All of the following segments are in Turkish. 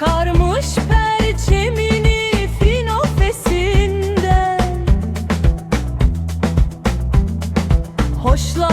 Çıkarmış perçemini finofesinden Hoşla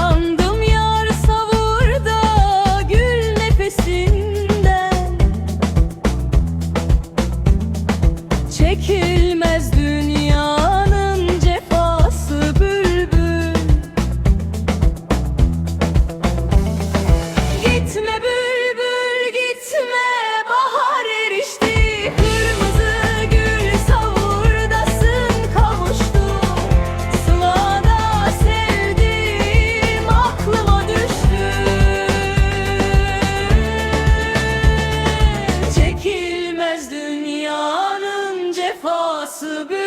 hasbi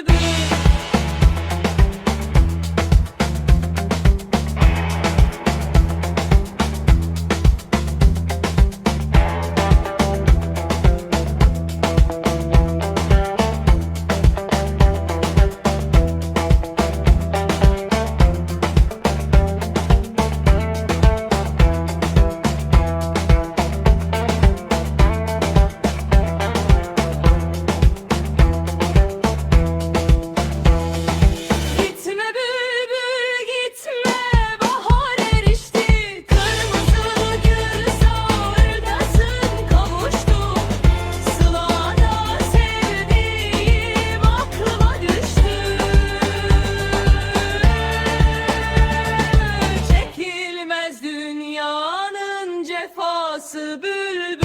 vefası bülbül